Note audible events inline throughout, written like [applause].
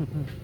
Mm-hmm. [laughs]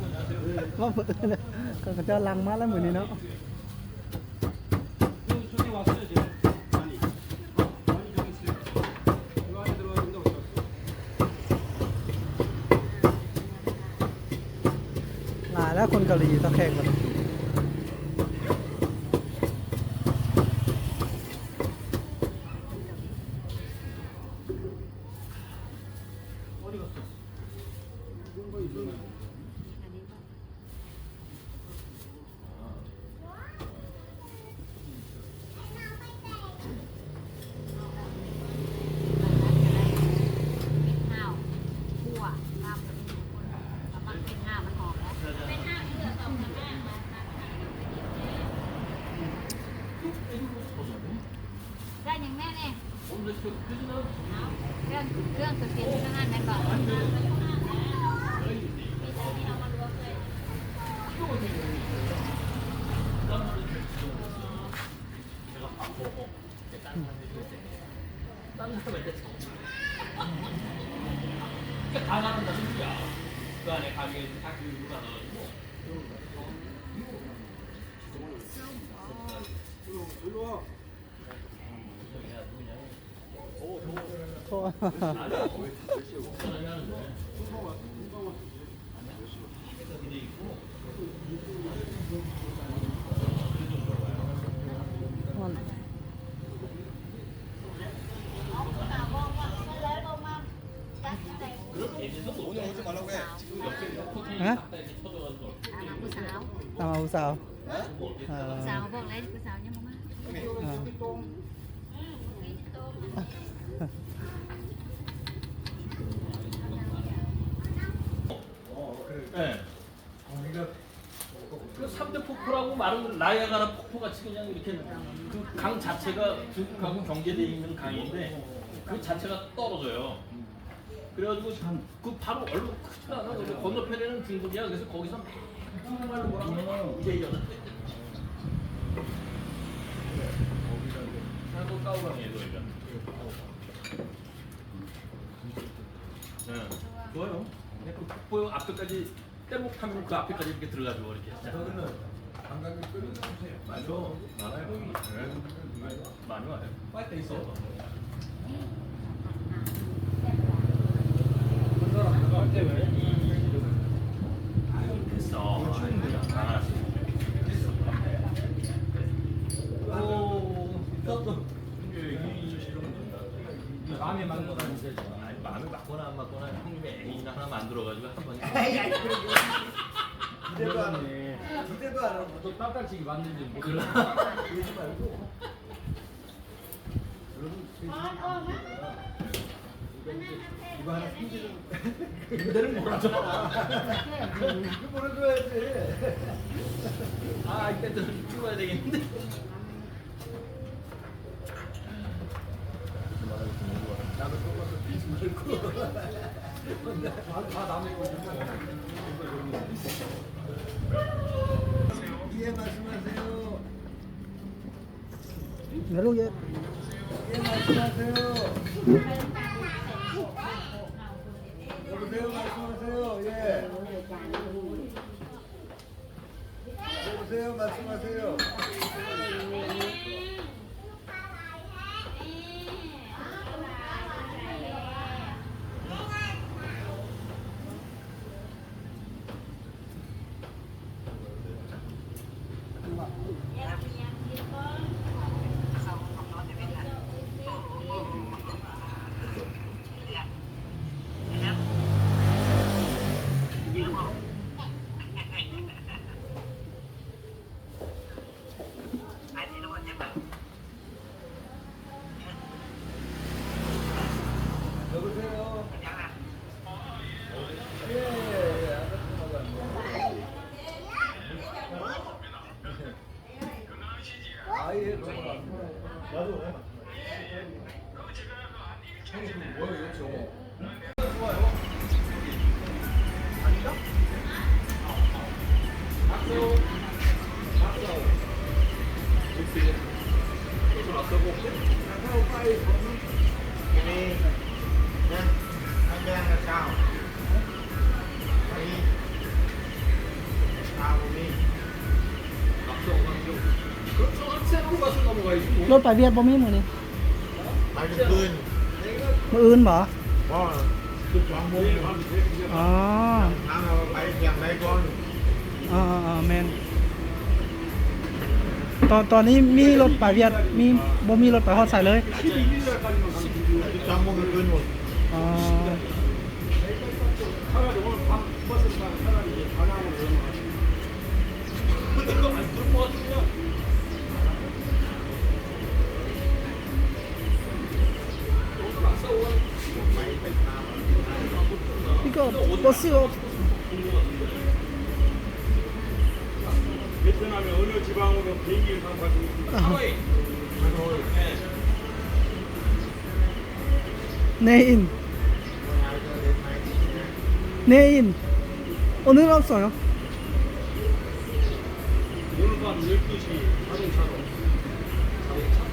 ว่าเปิดเลก็จะลังมาแล้วเหมือนนี้เนาะมาแล้วคนเกาหลีตะแคงกัน hả à không sao. À. sao vô lấy sao nhé mama à. 네. 거기가 그 3대 폭포라고 말은 라야가라 폭포같이 그냥 이렇게 그 강 자체가 중국하고 경계되어 있는 강인데 그 자체가 떨어져요. 그래가지고 그 바로 얼마 크지도 않아. 근데 건너편에는 중국이야. 그래서 거기서 막 정말로 뭐라 이제 여자 하고 까우랑이에요, 저희가. 네, 좋아요. 그냥 그 폭포 앞에까지 떼목 타면 그 앞에까지 이렇게 들어가지고 이렇게. 관광객 끌는 주세요. 많죠. 많아요. 많이 와요. 빨대 있어. 마음에 맞는 거 다니세요. 아니, 마음이 맞거나 안 맞거나 형님의 애인이나 하나 만들어가지고 한 번에. 기대도 안 해. 기대도 안 하고 또 딱딱지게 만든지 모르 그래. 그러지 말고. 이거 하나 손질을 근데는 몰아줘. 이거 보내줘야지. 아, 이때는 찍어야 되겠는데. 말하세요. 예 말씀하세요. 여보세요 말씀하세요. 예. 여보세요 말씀하세요. รถไปเวียดบ่มีมื้อนี้ไปกลางคืนมื้ออื่นบ่เพราะสองโมงอ๋อทางเราไปเพียงไหนก่อนอ่าอ่าแม่นตอนตอนนี้มีรถไปเวียดมีบ่มีรถไปฮอดใส่เลยสองโมงกลางคืนหมด 그러니까 버스요. 베트남의 어느 지방으로 비행기를 네. 타고 가시고 하노이. 내인. 내인. 어느 날 써요? 오늘 밤 12시 자동차로. 자동차?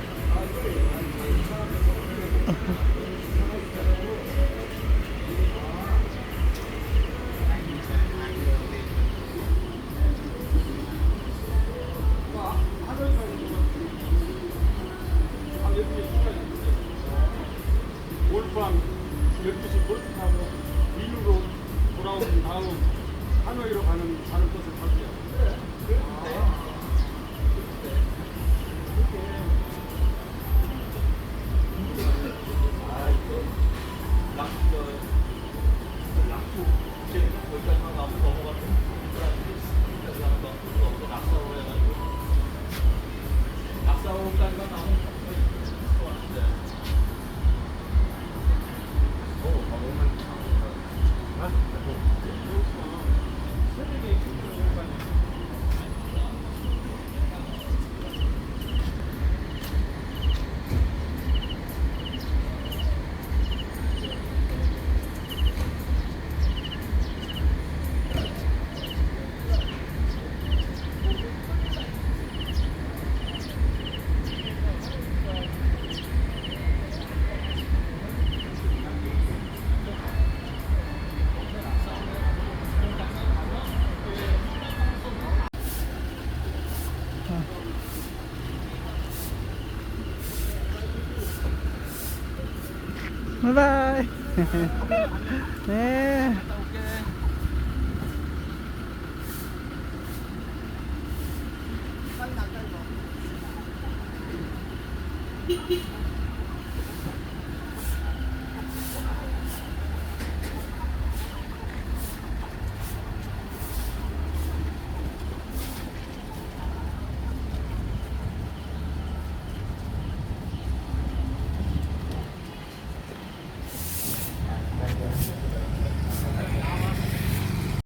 バイバイ。[laughs] ねえ。